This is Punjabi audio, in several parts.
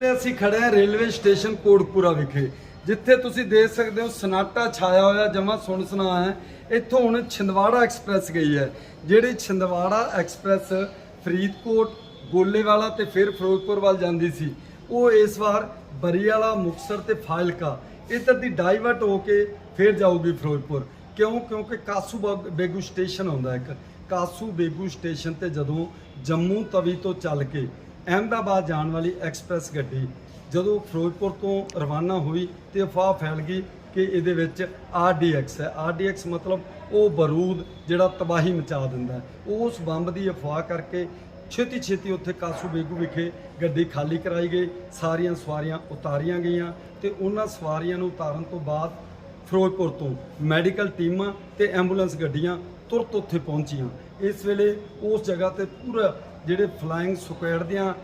ਅਸੀਂ ਖੜੇ ਹਾਂ ਰੇਲਵੇ ਸਟੇਸ਼ਨ ਕੋਟਪੂਰਾ ਵਿਖੇ, ਜਿੱਥੇ ਤੁਸੀਂ ਦੇਖ ਸਕਦੇ ਹੋ ਸਨਾਟਾ ਛਾਇਆ ਹੋਇਆ ਜਮਾ ਸੁਣਾ ਹੈ। ਇੱਥੋਂ ਹੁਣ ਛਿੰਦਵਾੜਾ ਐਕਸਪ੍ਰੈਸ ਗਈ ਹੈ, ਜਿਹੜੀ ਛਿੰਦਵਾੜਾ ਐਕਸਪ੍ਰੈਸ ਫਰੀਦਕੋਟ, ਗੋਲੇਵਾਲਾ ਤੇ ਫਿਰ ਫਿਰੋਜ਼ਪੁਰ ਵੱਲ ਜਾਂਦੀ ਸੀ। ਉਹ ਇਸ ਵਾਰ ਬਰੀਵਾਲਾ ਮੁਕਸਰ ਤੇ ਫਾਜ਼ਿਲਕਾ। ਇੱਧਰ ਦੀ ਡਾਈਵਰਟ ਹੋ ਕੇ ਫਿਰ ਜਾਊਗੀ ਫਿਰੋਜ਼ਪੁਰ। ਕਿਉਂ? ਕਿਉਂਕਿ ਕਾਸੂ ਬਾਗ- ਬੇਗੂ ਸਟੇਸ਼ਨ ਆਉਂਦਾ ਇੱਕ। ਕਾਸੂ ਬੇਗੂ ਸਟੇਸ਼ਨ ਤੇ ਜਦੋਂ ਜੰਮੂ ਤਵੀ ਤੋਂ ਚੱਲ ਕੇ ਅਹਿਮਦਾਬਾਦ ਜਾਣ ਵਾਲੀ ਐਕਸਪ੍ਰੈਸ ਗੱਡੀ ਜਦੋਂ ਫਿਰੋਜ਼ਪੁਰ ਤੋਂ ਰਵਾਨਾ ਹੋਈ ਤੇ ਅਫਵਾਹ ਫੈਲ ਗਈ ਕਿ ਇਹਦੇ ਵਿੱਚ ਆਰਡੀਐਕਸ ਹੈ। ਆਰਡੀਐਕਸ ਮਤਲਬ ਉਹ ਬਰੂਦ ਜਿਹੜਾ ਤਬਾਹੀ ਮਚਾ ਦਿੰਦਾ ਉਸ ਬੰਬ ਦੀ ਅਫਵਾਹ ਕਰਕੇ ਛੇਤੀ ਛੇਤੀ ਉੱਥੇ ਕਾਸੂ ਬੇਗੂ ਵਿਖੇ ਗੱਡੀ ਖਾਲੀ ਕਰਾਈ ਗਈ। ਸਾਰੀਆਂ ਸਵਾਰੀਆਂ ਉਤਾਰੀਆਂ ਗਈਆਂ ਤੇ ਉਹਨਾਂ ਸਵਾਰੀਆਂ ਨੂੰ ਉਤਾਰਨ ਤੋਂ ਬਾਅਦ ਫਿਰੋਜ਼ਪੁਰ ਤੋਂ ਮੈਡੀਕਲ ਟੀਮਾਂ ਤੇ ਐਂਬੂਲੈਂਸ ਗੱਡੀਆਂ ਤੁਰਤ ਉੱਥੇ ਪਹੁੰਚੀਆਂ। ਇਸ ਵੇਲੇ ਉਸ ਜਗ੍ਹਾ ਤੇ ਪੂਰਾ ਜਿਹੜੇ ਫਲਾਈਂਗ ਸਕੁਐਡ ਦੀਆਂ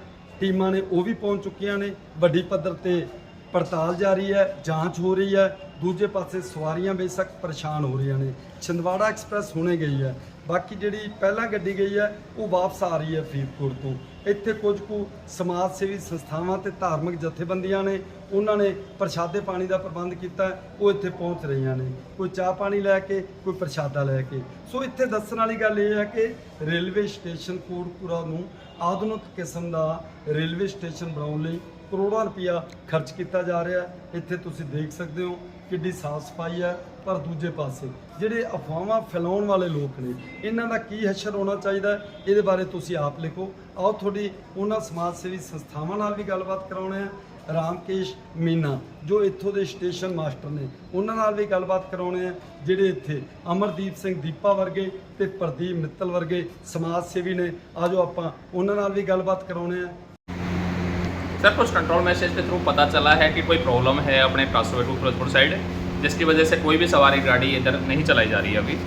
ਟੀਮਾਂ ਨੇ ਉਹ ਵੀ ਪਹੁੰਚ ਚੁੱਕੀਆਂ ਨੇ। ਵੱਡੀ ਪੱਧਰ ਤੇ ਪੜਤਾਲ ਜਾਰੀ ਹੈ, ਜਾਂਚ ਹੋ ਰਹੀ ਹੈ। ਦੂਜੇ ਪਾਸੇ ਸਵਾਰੀਆਂ ਬੇਸ਼ੱਕ ਪਰੇਸ਼ਾਨ ਹੋ ਰਹੀਆਂ ਨੇ। ਛਿੰਦਵਾੜਾ ਐਕਸਪ੍ਰੈਸ ਹੁਣੇ ਗਈ ਹੈ। ਬਾਕੀ ਜਿਹੜੀ ਪਹਿਲਾਂ ਗੱਡੀ ਗਈ ਹੈ, ਉਹ ਵਾਪਸ ਆ ਰਹੀ ਹੈ ਫਰੀਦਕੋਟ ਤੋਂ। ਇੱਥੇ ਕੁਝ ਕੁ ਸਮਾਜ ਸੇਵੀ ਸੰਸਥਾਵਾਂ ਤੇ ਧਾਰਮਿਕ ਜਥੇਬੰਦੀਆਂ ਨੇ, ਉਹਨਾਂ ਨੇ ਪ੍ਰਸ਼ਾਦੇ ਪਾਣੀ ਦਾ ਪ੍ਰਬੰਧ ਕੀਤਾ, ਉਹ ਇੱਥੇ ਪਹੁੰਚ ਰਹੀਆਂ ਨੇ। ਕੋਈ ਚਾਹ ਪਾਣੀ ਲੈ ਕੇ, ਕੋਈ ਪ੍ਰਸ਼ਾਦਾ ਲੈ ਕੇ। ਸੋ ਇੱਥੇ ਦੱਸਣ ਵਾਲੀ ਗੱਲ ਇਹ ਹੈ ਕਿ ਰੇਲਵੇ ਸਟੇਸ਼ਨ ਕੋਟਪੂਰਾ ਨੂੰ ਆਧੁਨਿਕ ਕਿਸਮ ਦਾ ਰੇਲਵੇ ਸਟੇਸ਼ਨ ਬਣਾਉਣ ਲਈ ਕਰੋੜਾਂ ਰੁਪਇਆ ਖਰਚ ਕੀਤਾ ਜਾ ਰਿਹਾ ਇੱਥੇ ਤੁਸੀਂ ਦੇਖ ਸਕਦੇ ਹੋ ਕਿੱਡੀ ਸਾਫ਼ ਸਫ਼ਾਈ ਹੈ। ਪਰ ਦੂਜੇ ਪਾਸੇ ਜਿਹੜੇ ਅਫਵਾਹਾਂ ਫੈਲਾਉਣ ਵਾਲੇ ਲੋਕ ਨੇ ਇਹਨਾਂ ਦਾ ਕੀ ਹਸ਼ਰ ਹੋਣਾ ਚਾਹੀਦਾ ਹੈ, ਇਹਦੇ ਬਾਰੇ ਤੁਸੀਂ ਆਪ ਲਿਖੋ ਆਓ ਤੁਹਾਡੀ ਉਹਨਾਂ ਸਮਾਜ ਸੇਵੀ ਸੰਸਥਾਵਾਂ ਨਾਲ ਵੀ ਗੱਲਬਾਤ ਕਰਾਉਣੇ ਆ ਰਾਮਕੇਸ਼ ਮੀਨਾ ਜੋ ਇੱਥੋਂ ਦੇ ਸਟੇਸ਼ਨ ਮਾਸਟਰ ਨੇ ਉਹਨਾਂ ਨਾਲ ਵੀ ਗੱਲਬਾਤ ਕਰਾਉਣੇ ਆ ਜਿਹੜੇ ਇੱਥੇ ਅਮਰਦੀਪ ਸਿੰਘ ਦੀਪਾ ਵਰਗੇ ਤੇ ਪ੍ਰਦੀਪ ਮਿੱਤਲ ਵਰਗੇ ਸਮਾਜ ਸੇਵੀ ਨੇ ਆਜੋ ਆਪਾਂ ਉਹਨਾਂ ਨਾਲ ਵੀ ਗੱਲਬਾਤ ਕਰਾਉਣੇ ਆ सर कुछ कंट्रोल मैसेज के थ्रू पता चला है कि कोई प्रॉब्लम है अपने कासोवे टू फिरोजपुर साइड जिसकी वजह से कोई भी सवारी गाड़ी इधर नहीं चलाई जा रही है अभी।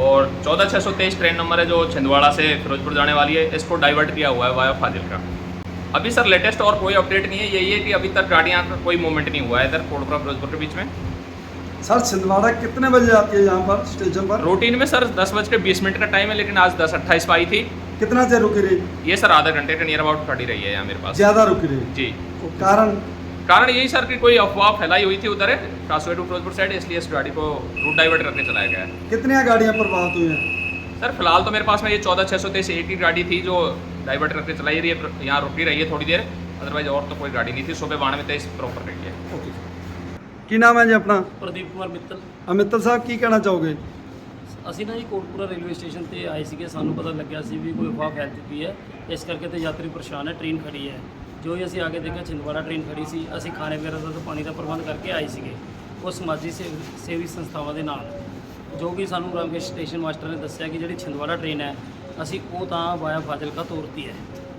और चौदह छः सौ तेईस ट्रेन नंबर है जो छिंदवाड़ा से फिरोजपुर जाने वाली है। इसको डाइवर्ट किया हुआ है वाया फाजिल का। अभी सर लेटेस्ट और कोई अपडेट नहीं है। यही है कि अभी तक गाड़ियाँ का कोई मूवमेंट नहीं हुआ है। इधर कोटपुरा फिरोजपुर के बीच में। सर छिंदवाड़ा कितने बजे आती है यहाँ पर स्टेशन पर? रूटीन में सर दस बज के बीस मिनट का टाइम है लेकिन आज दस अट्ठाईस पर आई थी। कितना देर रुकी रही? ये सर आधा घंटे के नियर अबाउट खड़ी रही है यहाँ मेरे पास। ज़्यादा रुकी रही? जी। कारण? कारण यही सर कि कोई अफवाह फैलाई हुई थी उधर है कासवे टू फिरोजपुर साइड इसलिए इस गाड़ी को रूट डाइवर्ट करके चलाया गया है कितनी गाड़ियां प्रभावित हुई हैं सर फिलहाल तो मेरे पास में ये चौदह छः सौ तेईस एक ही गाड़ी थी जो डाइवर्ट करके चलाई रही है यहाँ रुकी रही है थोड़ी देर अदरवाइज और तो कोई गाड़ी नहीं थी सुबह बानवे तेईस प्रॉपर रही है ਕੀ ਨਾਮ ਹੈ ਜੀ ਆਪਣਾ ਪ੍ਰਦੀਪ ਕੁਮਾਰ ਮਿੱਤਲ ਅਮਿਤਰ ਸਾਹਿਬ ਕੀ ਕਹਿਣਾ ਚਾਹੋਗੇ ਅਸੀਂ ਨਾ ਜੀ ਕੋਟਪੁਰਾ ਰੇਲਵੇ ਸਟੇਸ਼ਨ ਤੇ ਆਏ ਸੀਗੇ ਸਾਨੂੰ ਪਤਾ ਲੱਗਿਆ ਸੀ ਵੀ ਕੋਈ ਅਫਵਾਹ ਫੈਲ ਚੁੱਕੀ ਹੈ ਇਸ ਕਰਕੇ ਤੇ ਯਾਤਰੀ ਪਰੇਸ਼ਾਨ ਹੈ ਟ੍ਰੇਨ ਖੜੀ ਹੈ ਜੋ ਹੀ ਅਸੀਂ ਆਗੇ ਦੇਖਿਆ ਛਿੰਦਵਾੜਾ ਟ੍ਰੇਨ ਖੜੀ ਸੀ ਅਸੀਂ ਖਾਣੇ ਵਗੈਰਾ ਦਾ ਤੇ ਪਾਣੀ ਦਾ ਪ੍ਰਬੰਧ ਕਰਕੇ ਆਏ ਸੀਗੇ ਉਹ ਸਮਾਜੀ ਸੇਵ- ਸੇਵੀ ਸੰਸਥਾਵਾਂ ਦੇ ਨਾਲ। ਜੋ ਕਿ ਸਾਨੂੰ ਰਾਮਕੇਸ਼ ਸਟੇਸ਼ਨ ਮਾਸਟਰ ਨੇ ਦੱਸਿਆ ਕਿ ਜਿਹੜੀ ਛਿੰਦਵਾੜਾ ਟ੍ਰੇਨ ਹੈ ਅਸੀਂ ਉਹ ਤਾਂ ਵਾਇਆ ਫਾਜ਼ਿਲਕਾ ਤੋਰਤੀ ਹੈ।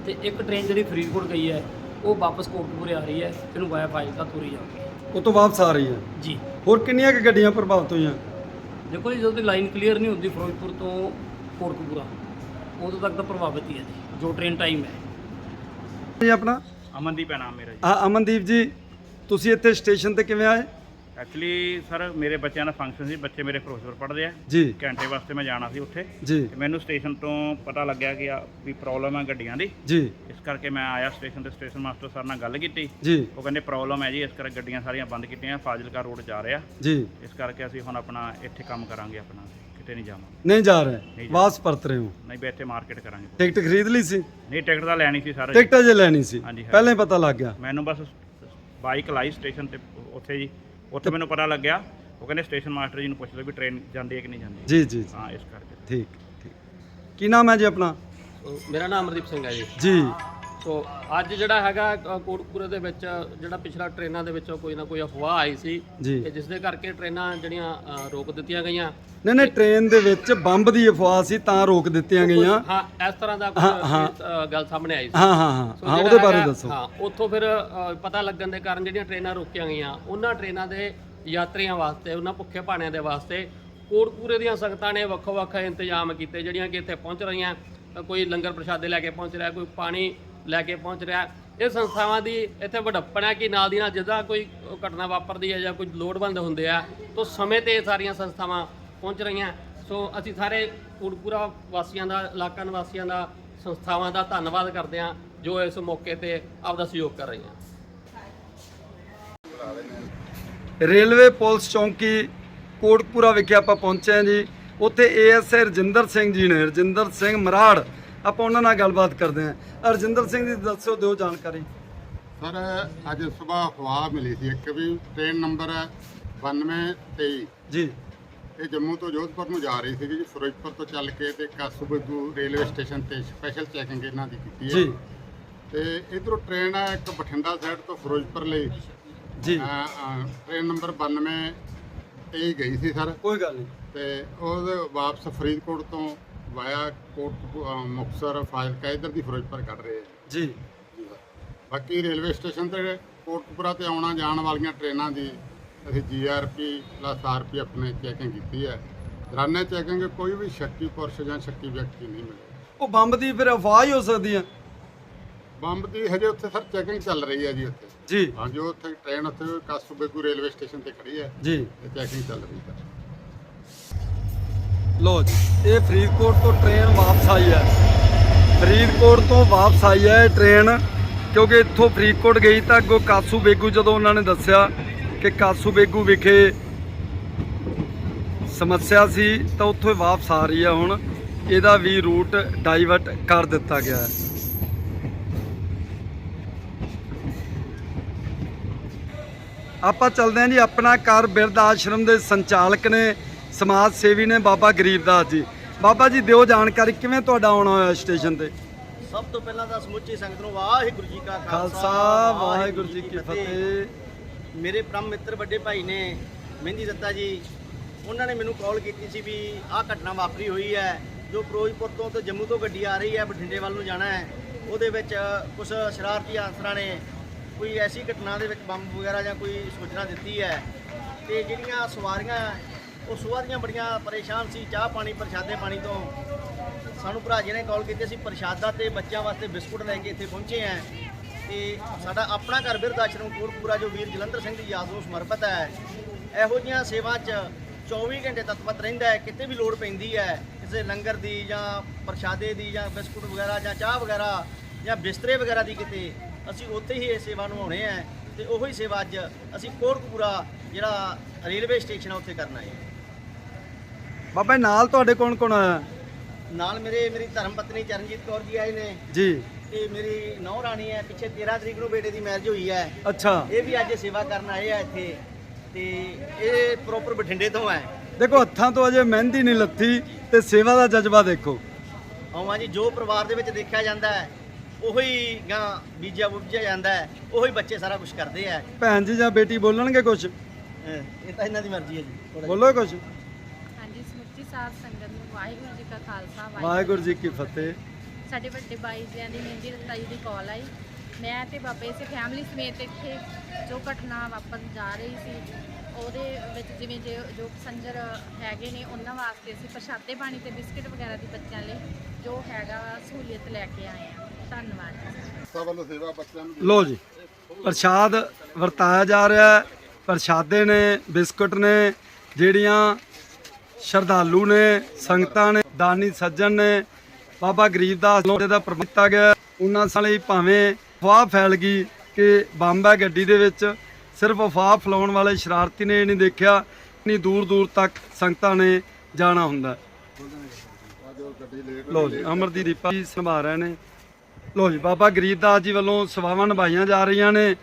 ਤੇ ਇੱਕ ਟ੍ਰੇਨ ਜਿਹੜੀ ਫਰੀਦਕੋਟ ਗਈ ਹੈ ਉਹ ਵਾਪਸ ਕੋਟਪੁਰੇ ਆ ਰਹੀ ਹੈ ਇਹਨੂੰ ਵਾਇਆ ਫਾਜ਼ਿਲਕਾ ਤੋਰੀ ਜਾਊਗੀ। ਉਹ ਤੋਂ ਵਾਪਸ ਆ ਰਹੀ ਹੈ? ਜੀ। ਹੋਰ ਕਿੰਨੀਆਂ ਕੁ ਗੱਡੀਆਂ ਪ੍ਰਭਾਵਿਤ ਹੋਈਆਂ? ਦੇਖੋ ਜੀ ਜਦੋਂ ਦੀ ਲਾਈਨ ਕਲੀਅਰ ਨਹੀਂ ਹੁੰਦੀ ਫਿਰੋਜ਼ਪੁਰ ਤੋਂ ਕੋਟਕਪੂਰਾ ਉਦੋਂ ਤੱਕ ਤਾਂ ਪ੍ਰਭਾਵਿਤ ਹੀ ਹੈ ਜੀ ਜੋ ਟ੍ਰੇਨ ਟਾਈਮ ਹੈ। ਜੀ ਆਪਣਾ? ਅਮਨਦੀਪ ਹੈ ਨਾਮ ਮੇਰਾ ਜੀ। ਆ ਅਮਨਦੀਪ ਜੀ ਤੁਸੀਂ ਇੱਥੇ ਸਟੇਸ਼ਨ ਤੇ ਕਿਵੇਂ ਆਏ? ਐਕਚੁਅਲੀ ਸਰ ਮੇਰੇ ਬੱਚਿਆਂ ਦਾ ਫੰਕਸ਼ਨ ਸੀ ਬੱਚੇ ਮੇਰੇ ਫਿਰੋਜ਼ਪੁਰ ਪੜ੍ਹਦੇ ਆ। ਜੀ। ਘੰਟੇ ਵਾਸਤੇ ਮੈਂ ਜਾਣਾ ਸੀ ਉੱਥੇ। ਜੀ। ਤੇ ਮੈਨੂੰ ਸਟੇਸ਼ਨ ਤੋਂ ਪਤਾ ਲੱਗਿਆ ਕਿ ਆ ਵੀ ਪ੍ਰੋਬਲਮ ਹੈ ਗੱਡੀਆਂ ਦੀ। ਜੀ। ਇਸ ਕਰਕੇ ਮੈਂ ਆਇਆ ਸਟੇਸ਼ਨ ਤੇ ਸਟੇਸ਼ਨ ਮਾਸਟਰ ਸਰ ਨਾਲ ਗੱਲ ਕੀਤੀ। ਜੀ। ਉਹ ਕਹਿੰਦੇ ਪ੍ਰੋਬਲਮ ਹੈ ਜੀ ਇਸ ਕਰਕੇ ਗੱਡੀਆਂ ਸਾਰੀਆਂ ਬੰਦ ਕੀਤੀਆਂ ਫਾਜ਼ਿਲਕਾ ਰੋਡ ਜਾ ਰਿਹਾ। ਜੀ। ਇਸ ਕਰਕੇ ਅਸੀਂ ਹੁਣ ਆਪਣਾ ਇੱਥੇ ਕੰਮ ਕਰਾਂਗੇ ਆਪਣਾ। ਕਿਤੇ ਨਹੀਂ ਜਾਵਾਂਗੇ। ਨਹੀਂ ਜਾ ਰਹੇ। ਨਹੀਂ ਜਾ- ਵਾਪਸ ਪਰਤ ਰਹੇ ਹੋ। ਨਹੀਂ ਇੱਥੇ ਮਾਰਕੀਟ ਕਰਾਂਗੇ। ਟਿਕਟ ਖਰੀਦ ਲਈ ਸੀ? ਨਹੀਂ ਟਿਕਟ ਤਾਂ ਲੈਣੀ ਸੀ ਸਰ ਟਿਕਟ ਜੇ ਲੈਣੀ ਸੀ। ਹਾਂਜੀ। ਪਹਿਲਾਂ ਹੀ ਪਤਾ ਲੱਗ ਗਿਆ। ਮੈਨੂੰ ਬਸ ਬਾਈਕ ਲਾਈ ਸਟੇਸ਼ਨ ਤੇ ਉੱਥੇ ਜੀ। ਉੱਥੇ ਮੈਨੂੰ ਪਤਾ ਲੱਗਿਆ ਉਹ ਕਹਿੰਦੇ ਸਟੇਸ਼ਨ ਮਾਸਟਰ ਜੀ ਨੂੰ ਪੁੱਛ ਲਓ ਵੀ ਟ੍ਰੇਨ ਜਾਂਦੀ ਹੈ ਕਿ ਨਹੀਂ ਜਾਂਦੀ ਜੀ ਜੀ ਜੀ, ਹਾਂ ਇਸ ਕਰਕੇ। ਠੀਕ ਠੀਕ। ਕੀ ਨਾਮ ਹੈ ਜੀ ਆਪਣਾ? ਮੇਰਾ ਨਾਮ ਅਮਰਦੀਪ ਸਿੰਘ ਹੈ ਜੀ। ਜੀ। ਸੋ ਅੱਜ ਜਿਹੜਾ ਹੈਗਾ ਅ, ਕੋਟਕਪੂਰੇ ਦੇ ਵਿੱਚ ਜਿਹੜਾ ਪਿਛਲਾ ਟ੍ਰੇਨਾਂ ਦੇ ਵਿੱਚੋਂ ਕੋਈ ਨਾ ਕੋਈ ਅਫਵਾਹ ਆਈ ਸੀ ਜੀ। ਕਿ ਜਿਸ ਦੇ ਕਰਕੇ ਟ੍ਰੇਨਾਂ ਜਿਹੜੀਆਂ ਅ, ਰੋਕ ਦਿੱਤੀਆਂ ਗਈਆਂ। ਨਹੀਂ ਨਹੀਂ ਟ੍ਰੇਨ ਦੇ ਵਿੱਚ ਬੰਬ ਦੀ ਅਫਵਾਹ ਸੀ ਤਾਂ ਰੋਕ ਦਿੱਤੀਆਂ ਗਈਆਂ। ਹਾਂ ਇਸ ਤਰ੍ਹਾਂ ਦਾ ਕੁਝ। ਅ, ਗੱਲ ਸਾਹਮਣੇ ਆਈ ਸੀ। ਹਾਂ ਹਾਂ ਹਾਂ। ਹਾਂ ਉਹਦੇ ਬਾਰੇ ਦੱਸੋ। ਹਾਂ ਉੱਥੋਂ ਫਿਰ ਅ, ਪਤਾ ਲੱਗਣ ਦੇ ਕਾਰਨ ਜਿਹੜੀਆਂ ਟ੍ਰੇਨਾਂ ਰੋਕੀਆਂ ਗਈਆਂ ਉਹਨਾਂ ਟ੍ਰੇਨਾਂ ਦੇ ਯਾਤਰੀਆਂ ਵਾਸਤੇ ਉਹਨਾਂ ਭੁੱਖੇ ਭਾਣਿਆਂ ਦੇ ਵਾਸਤੇ ਕੋਟਕਪੂਰੇ ਦੀਆਂ ਸੰਗਤਾਂ ਨੇ ਵੱਖੋ ਵੱਖ ਇੰਤਜ਼ਾਮ ਕੀਤੇ ਜਿਹੜੀਆਂ ਕਿ ਇੱਥੇ ਪਹੁੰਚ ਰਹੀਆਂ। ਅ, ਕੋਈ ਲੰਗਰ ਪ੍ਰਸ਼ਾਦੇ ਲੈ ਕੇ ਪਹੁੰਚ ਰਿਹਾ ਕੋਈ ਪਾਣੀ ਲੈ ਕੇ ਪਹੁੰਚ ਰਿਹਾ। ਇਹ ਸੰਸਥਾਵਾਂ ਦੀ ਇੱਥੇ ਵਡੱਪਣ ਹੈ ਕਿ ਨਾਲ ਦੀ ਨਾਲ ਜਿੱਦਾਂ ਕੋਈ ਘਟਨਾ ਵਾਪਰਦੀ ਹੈ ਜਾਂ ਕੋਈ ਲੋੜਵੰਦ ਹੁੰਦੇ ਆ, ਤਾਂ ਸਮੇਂ ਤੇ ਇਹ ਸਾਰੀਆਂ ਸੰਸਥਾਵਾਂ ਪਹੁੰਚ ਰਹੀਆਂ। ਸੋ ਅਸੀਂ ਸਾਰੇ ਕੋਟਪੂਰਾ ਵਾਸੀਆਂ ਦਾ, ਇਲਾਕਾ ਨਿਵਾਸੀਆਂ ਦਾ, ਸੰਸਥਾਵਾਂ ਦਾ ਧੰਨਵਾਦ ਕਰਦੇ ਹਾਂ ਜੋ ਇਸ ਮੌਕੇ ਤੇ ਆਪਦਾ ਸਹਿਯੋਗ ਕਰ ਰਹੀਆਂ। ਰੇਲਵੇ ਪੁਲਿਸ ਚੌਂਕੀ ਕੋਟਪੂਰਾ ਵਿਖੇ ਆਪਾਂ ਪਹੁੰਚੇ ਹਾਂ ਜੀ। ਉੱਥੇ ਏਐਸਆਈ ਰਜਿੰਦਰ ਸਿੰਘ ਜੀ ਨੇ, ਰਜਿੰਦਰ ਸਿੰਘ ਮਰਾੜ ਆਪਾਂ ਉਹਨਾਂ ਨਾਲ ਗੱਲਬਾਤ ਕਰਦੇ ਹਾਂ। ਰਜਿੰਦਰ ਸਿੰਘ ਜੀ ਦੱਸੋ ਦਿਓ ਜਾਣਕਾਰੀ। ਸਰ ਅੱਜ ਸਵੇਰ ਹਵਾ ਮਿਲੀ ਸੀ ਇੱਕ ਵੀ ਟ੍ਰੇਨ ਨੰਬਰ 9223 ਜੀ। ਇਹ ਜੰਮੂ ਤੋਂ ਜੋਧਪੁਰ ਨੂੰ ਜਾ ਰਹੀ ਸੀਗੀ ਜੀ ਫਿਰੋਜ਼ਪੁਰ ਤੋਂ ਚੱਲ ਕੇ ਤੇ ਕਾਸੂਬੇਦੂ ਰੇਲਵੇ ਸਟੇਸ਼ਨ ਤੇ ਸਪੈਸ਼ਲ ਚੈਕਿੰਗ ਇਹਨਾਂ ਦੀ ਕੀਤੀ ਹੈ। ਜੀ। ਤੇ ਇਧਰੋਂ ਟ੍ਰੇਨ ਆ ਇੱਕ ਬਠਿੰਡਾ ਸਾਈਡ ਤੋਂ ਫਿਰੋਜ਼ਪੁਰ ਲਈ। ਜੀ। ਟ੍ਰੇਨ ਨੰਬਰ 9223 ਗਈ ਸੀ ਸਰ। ਕੋਈ ਗੱਲ ਨਹੀਂ। ਤੇ ਉਹਦੇ ਵਾਪਸ ਫਰੀਦਕੋਟ ਤੋਂ ਵਾਇਆ ਕੋਟ ਅ, ਮੁਕਤਸਰ ਫਾਜ਼ਿਲਕਾ ਇਧਰ ਦੀ ਫਿਰੋਜ਼ਪੁਰ ਕੱਢ ਰਹੇ ਆ। ਜੀ। ਬਾਕੀ ਰੇਲਵੇ ਸਟੇਸ਼ਨ ਤੇ ਕੋਟਕਪੁਰਾ ਤੇ ਆਉਣਾ ਜਾਣ ਵਾਲੀਆਂ ਟ੍ਰੇਨਾਂ ਦੀ ਅਸੀਂ ਜੀਆਰਪੀ ਪਲੱਸ ਆਰਪੀਐਫ ਨੇ ਚੈਕਿੰਗ ਕੀਤੀ ਹੈ। ਦੌਰਾਨੇ ਚੈਕਿੰਗ ਕੋਈ ਵੀ ਸ਼ੱਕੀ ਪੁਰਸ਼ ਜਾਂ ਸ਼ੱਕੀ ਵਿਅਕਤੀ ਨਹੀਂ ਮਿਲੇ। ਉਹ ਬੰਬ ਦੀ ਫਿਰ ਅਫਵਾਹ ਹੀ ਹੋ ਸਕਦੀ ਹੈ। ਬੰਬ ਦੀ ਹਜੇ ਉੱਥੇ ਸਰ ਚੈਕਿੰਗ ਚੱਲ ਰਹੀ ਹੈ ਜੀ ਉੱਥੇ। ਜੀ। ਹਾਂ ਜੋ ਉੱਥੇ ਟ੍ਰੇਨ ਉੱਥੇ ਕਾਸੂਬੇਗੂ ਰੇਲਵੇ ਸਟੇਸ਼ਨ ਤੇ ਖੜੀ ਹੈ ਜੀ। ਚੈਕਿੰਗ ਚੱਲ ਰਹੀ ਹੈ। ਲੋ ਜੀ, ਇਹ ਫਰੀਦਕੋਟ ਤੋਂ ਟ੍ਰੇਨ ਵਾਪਸ ਆਈ ਹੈ। ਫਰੀਦਕੋਟ ਤੋਂ ਵਾਪਸ ਆਈ ਹੈ ਇਹ ਟ੍ਰੇਨ ਕਿਉਂਕਿ ਇੱਥੋਂ ਫਰੀਦਕੋਟ ਗਈ ਤਾਂ ਅੱਗੋਂ ਕਾਸੂ ਬੇਗੂ ਜਦੋਂ ਉਹਨਾਂ ਨੇ ਦੱਸਿਆ ਕਿ ਕਾਸੂ ਬੇਗੂ ਵਿਖੇ ਸਮੱਸਿਆ ਸੀ, ਤਾਂ ਉੱਥੋਂ ਵਾਪਸ ਆ ਰਹੀ ਹੈ ਹੁਣ। ਇਹਦਾ ਵੀ ਰੂਟ ਡਾਈਵਰਟ ਕਰ ਦਿੱਤਾ ਗਿਆ ਹੈ। ਆਪਾਂ ਚੱਲਦੇ ਹਾਂ ਜੀ, ਆਪਣਾ ਘਰ ਬਿਰਧ ਆਸ਼ਰਮ ਦੇ ਸੰਚਾਲਕ ਨੇ ਸਮਾਜ ਸੇਵੀ ਨੇ ਬਾਬਾ ਗਰੀਬਦਾਸ ਜੀ। ਬਾਬਾ ਜੀ ਦਿਓ ਜਾਣਕਾਰੀ ਕਿਵੇਂ ਤੁਹਾਡਾ ਆਉਣਾ ਹੋਇਆ ਸਟੇਸ਼ਨ ਤੇ? ਸਭ ਤੋਂ ਪਹਿਲਾਂ ਤਾਂ ਸਮੁੱਚੀ ਸੰਗਤ ਨੂੰ ਵਾਹਿਗੁਰੂ ਜੀ ਕਾ ਖਾਲਸਾ ਵਾਹਿਗੁਰੂ ਜੀ ਕੀ ਫਤਿਹ। ਮੇਰੇ ਪਰਮ ਮਿੱਤਰ ਵੱਡੇ ਭਾਈ ਨੇ ਮਹਿੰਦੀ ਦੱਤਾ ਜੀ ਉਹਨਾਂ ਨੇ ਮੈਨੂੰ ਕਾਲ ਕੀਤੀ ਸੀ ਵੀ ਆਹ ਘਟਨਾ ਵਾਪਰੀ ਹੋਈ ਹੈ ਜੋ ਫਿਰੋਜ਼ਪੁਰ ਤੋਂ ਤੇ ਜੰਮੂ ਤੋਂ ਗੱਡੀ ਆ ਰਹੀ ਹੈ ਬਠਿੰਡੇ ਵੱਲ ਨੂੰ ਜਾਣਾ ਹੈ। ਉਹਦੇ ਵਿੱਚ ਕੁਝ ਸ਼ਰਾਰਤੀ ਅਨਸਰਾਂ ਨੇ ਕੋਈ ਐਸੀ ਘਟਨਾ ਦੇ ਵਿੱਚ ਬੰਬ ਵਗੈਰਾ ਜਾਂ ਕੋਈ ਸੂਚਨਾ ਦਿੱਤੀ ਹੈ। ਤੇ ਜਿਹੜੀਆਂ ਸਵਾਰੀਆਂ ਉਹ ਸਵਾਰੀਆਂ ਬੜੀਆਂ ਪਰੇਸ਼ਾਨ ਸੀ, ਚਾਹ ਪਾਣੀ, ਪ੍ਰਸ਼ਾਦੇ ਪਾਣੀ ਤੋਂ। ਸਾਨੂੰ ਭਰਾ ਜੀ ਨੇ ਕਾਲ ਕੀਤੀ ਅਸੀਂ ਪ੍ਰਸ਼ਾਦਾ ਤੇ ਬੱਚਿਆਂ ਵਾਸਤੇ ਬਿਸਕੁਟ ਲੈ ਕੇ ਇੱਥੇ ਪਹੁੰਚੇ ਆਂ। ਤੇ ਸਾਡਾ ਆਪਣਾ ਘਰ ਬਿਰਧ ਆਸ਼ਰਮ ਕੋਟਪੂਰਾ, ਜੋ ਵੀਰ ਜਲੰਧਰ ਸਿੰਘ ਦੀ ਯਾਦ ਨੂੰ ਸਮਰਪਿਤ ਹੈ। ਇਹੋ ਜਿਹੀਆਂ ਸੇਵਾ 'ਚ 24 ਘੰਟੇ ਤਤਪਤ ਰਹਿੰਦਾ ਹੈ, ਕਿਤੇ ਵੀ ਲੋੜ ਪੈਂਦੀ ਹੈ। ਕਿਸੇ ਲੰਗਰ ਦੀ ਜਾਂ ਪ੍ਰਸ਼ਾਦੇ ਦੀ ਜਾਂ ਬਿਸਕੁਟ ਵਗੈਰਾ ਜਾਂ ਚਾਹ ਵਗੈਰਾ ਜਾਂ ਬਿਸਤਰੇ ਵਗੈਰਾ ਦੀ ਕਿਤੇ ਅਸੀਂ ਉੱਥੇ ਹੀ ਇਹ ਸੇਵਾ ਨਿਭਾਉਣੇ ਆ। ਤੇ ਉਹੀ ਸੇਵਾ ਅੱਜ ਅਸੀਂ ਕੋਟਕਪੂਰਾ ਜਿਹੜਾ ਰੇਲਵੇ ਸਟੇਸ਼ਨ ਆ, ਉੱਥੇ ਕਰਨਾ ਹੈ। ਬਾਬਾ ਜੀ ਨਾਲ ਤੁਹਾਡੇ ਕੌਣ ਕੌਣ ਆਇਆ? ਨਾਲ ਮੇਰੇ ਮੇਰੀ ਧਰਮ ਪਤਨੀ ਚਰਨਜੀਤ ਕੌਰ ਜੀ ਆਏ ਨੇ। ਜੀ। ਤੇ ਮੇਰੀ ਨੌ ਰਾਣੀ ਹੈ ਪਿੱਛੇ 13 ਤਰੀਕ ਨੂੰ ਬੇਟੇ ਦੀ ਮੈਰਿਜ ਹੋਈ ਹੈ। ਅੱਛਾ। ਇਹ ਵੀ ਅੱਜ ਸੇਵਾ ਕਰਨ ਆਏ ਆ ਇੱਥੇ। ਤੇ ਇਹ ਪ੍ਰੋਪਰ ਬਠਿੰਡੇ ਤੋਂ ਹੈ। ਦੇਖੋ ਹੱਥਾਂ ਤੋਂ ਅਜੇ ਮਹਿੰਦੀ ਨਹੀਂ ਲੱਥੀ ਤੇ ਸੇਵਾ ਦਾ ਜਜ਼ਬਾ ਦੇਖੋ। ਆਵਾਂ ਜੀ ਜੋ ਪਰਿਵਾਰ ਦੇ ਵਿੱਚ ਦੇਖਿਆ ਜਾਂਦਾ ਹੈ ਉਹੀ ਗਾਂ ਬੀਜਿਆ ਬੁੱਝਿਆ ਜਾਂਦਾ ਹੈ ਉਹੀ ਬੱਚੇ ਸਾਰਾ ਕੁਝ ਕਰਦੇ ਆ। ਭੈਣ ਜੀ ਜਾਂ ਬੇਟੀ ਬੋਲਣਗੇ ਕੁਝ ਇਹ ਤਾਂ ਇਹਨਾਂ ਦੀ ਮਰਜ਼ੀ ਹੈ ਜੀ ਥੋੜ੍ਹਾ ਜਿਹਾ। ਬੋਲੋ ਕੁਝ ਸਮੁੱਚੀ ਸਾਧ ਸੰਗਤ ਨੂੰ ਵਾਹਿਗੁਰੂ ਜੀ ਕਾ ਖਾਲਸਾ ਵਾਹਿਗੁਰੂ ਜੀ ਕੀ ਫਤਿਹ। ਸਾਡੇ ਵੱਡੇ ਬਾਈ ਜੀਆਂ ਦੀ ਮਹਿੰਦੀ ਰੱਤਾ ਜੀ ਦੀ ਕਾਲ ਆਈ। ਮੈਂ ਤੇ ਬਾਬੇ ਇਸੇ ਫੈਮਿਲੀ ਸਮੇਤ ਇੱਥੇ ਜੋ ਘਟਨਾ ਵਾਪਰ ਜਾ ਰਹੀ ਸੀ ਉਹਦੇ ਵਿੱਚ ਜਿਵੇਂ ਜੇ ਜੋ ਪੈਸੰਜਰ ਹੈਗੇ ਨੇ ਉਹਨਾਂ ਵਾਸਤੇ ਅਸੀਂ ਪ੍ਰਸ਼ਾਦੇ ਪਾਣੀ ਤੇ ਬਿਸਕਟ ਵਗੈਰਾ ਦੀ ਬੱਚਿਆਂ ਲਈ ਜੋ ਹੈਗਾ ਸਹੂਲੀਅਤ ਲੈ ਕੇ ਆਏ ਆ ਧੰਨਵਾਦ ਜੀ। ਸਭ ਵੱਲੋਂ ਸੇਵਾ ਬੱਚਿਆਂ ਨੂੰ ਲੋ ਜੀ ਪ੍ਰਸ਼ਾਦ ਵਰਤਾਇਆ ਜਾ ਰਿਹਾ ਹੈ। ਪ੍ਰਸ਼ਾਦੇ ਨੇ ਬਿਸਕੁਟ ਨੇ ਜਿਹੜੀਆਂ ਸ਼ਰਧਾਲੂ ਨੇ, ਸੰਗਤਾਂ ਨੇ, ਦਾਨੀ ਸੱਜਣ ਨੇ, ਬਾਬਾ ਗਰੀਬਦਾਸ ਲੋਟੇ ਦਾ ਪ੍ਰਬੰਧ ਗਿਆ। ਉਹਨਾਂ ਸਾਲੇ ਭਾਵੇਂ ਅਫਵਾਹ ਫੈਲ ਗਈ ਕਿ ਬੰਬ ਹੈ ਗੱਡੀ ਦੇ ਵਿੱਚ, ਸਿਰਫ ਅਫਵਾਹ ਫਲਾਉਣ ਵਾਲੇ ਸ਼ਰਾਰਤੀ ਨੇ ਇਹ ਨਹੀਂ ਦੇਖਿਆ ਨਹੀਂ ਦੂਰ ਦੂਰ ਤੱਕ ਸੰਗਤਾਂ ਨੇ ਜਾਣਾ ਹੁੰਦਾ। ਲੋ ਜੀ, ਅਮਰਦੀਪ ਦੀਪਾ ਜੀ ਸੰਭਾਲ ਰਹੇ ਨੇ। ਲੋ ਜੀ, ਬਾਬਾ ਗਰੀਬਦਾਸ ਜੀ ਵੱਲੋਂ ਸੇਵਾਵਾਂ ਨਿਭਾਈਆਂ ਜਾ ਰਹੀਆਂ ਨੇ।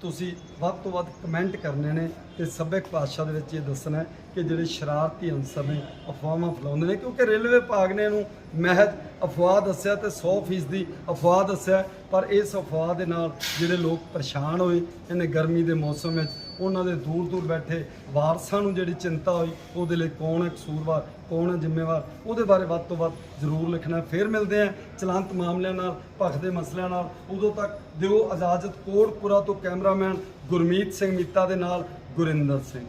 ਤੁਸੀਂ ਵੱਧ ਤੋਂ ਵੱਧ ਕਮੈਂਟ ਕਰਨੇ ਨੇ ਤੇ ਸੱਭਿਅਕ ਭਾਸ਼ਾ ਦੇ ਵਿੱਚ ਇਹ ਦੱਸਣਾ ਹੈ ਕਿ ਜਿਹੜੇ ਸ਼ਰਾਰਤੀ ਅਨਸਰ ਨੇ, ਅਫਵਾਹਾਂ ਫੈਲਾਉਂਦੇ ਨੇ, ਕਿਉਂਕਿ ਰੇਲਵੇ ਵਿਭਾਗ ਨੇ ਇਹਨੂੰ ਮਹਿਜ ਅਫਵਾਹ ਦੱਸਿਆ ਤੇ 100% ਦੀ ਅਫਵਾਹ ਦੱਸਿਆ, ਪਰ ਇਸ ਅਫਵਾਹ ਦੇ ਨਾਲ ਜਿਹੜੇ ਲੋਕ ਪਰੇਸ਼ਾਨ ਹੋਏ, ਇਹਨੇ ਗਰਮੀ ਦੇ ਮੌਸਮ ਵਿੱਚ ਉਹਨਾਂ ਦੇ ਦੂਰ ਦੂਰ ਬੈਠੇ ਵਾਰਸਾਂ ਨੂੰ ਜਿਹੜੀ ਚਿੰਤਾ ਹੋਈ, ਉਹਦੇ ਲਈ ਕੌਣ ਹੈ ਕਸੂਰਵਾਰ, ਕੌਣ ਹੈ ਜ਼ਿੰਮੇਵਾਰ? ਉਹਦੇ ਬਾਰੇ ਵੱਧ ਤੋਂ ਵੱਧ ਜ਼ਰੂਰ ਲਿਖਣਾ ਫਿਰ ਮਿਲਦੇ ਆ ਚਲੰਤ ਮਾਮਲਿਆਂ ਨਾਲ ਭਖ ਦੇ ਮਸਲਿਆਂ ਨਾਲ। ਉਦੋਂ ਤੱਕ ਦਿਓ ਇਜਾਜ਼ਤ ਕੋਟਪੁਰਾ ਤੋਂ ਕੈਮਰਾਮੈਨ ਗੁਰਮੀਤ ਸਿੰਘ ਮੀਤਾ ਦੇ ਨਾਲ ਗੁਰਿੰਦਰ ਸਿੰਘ।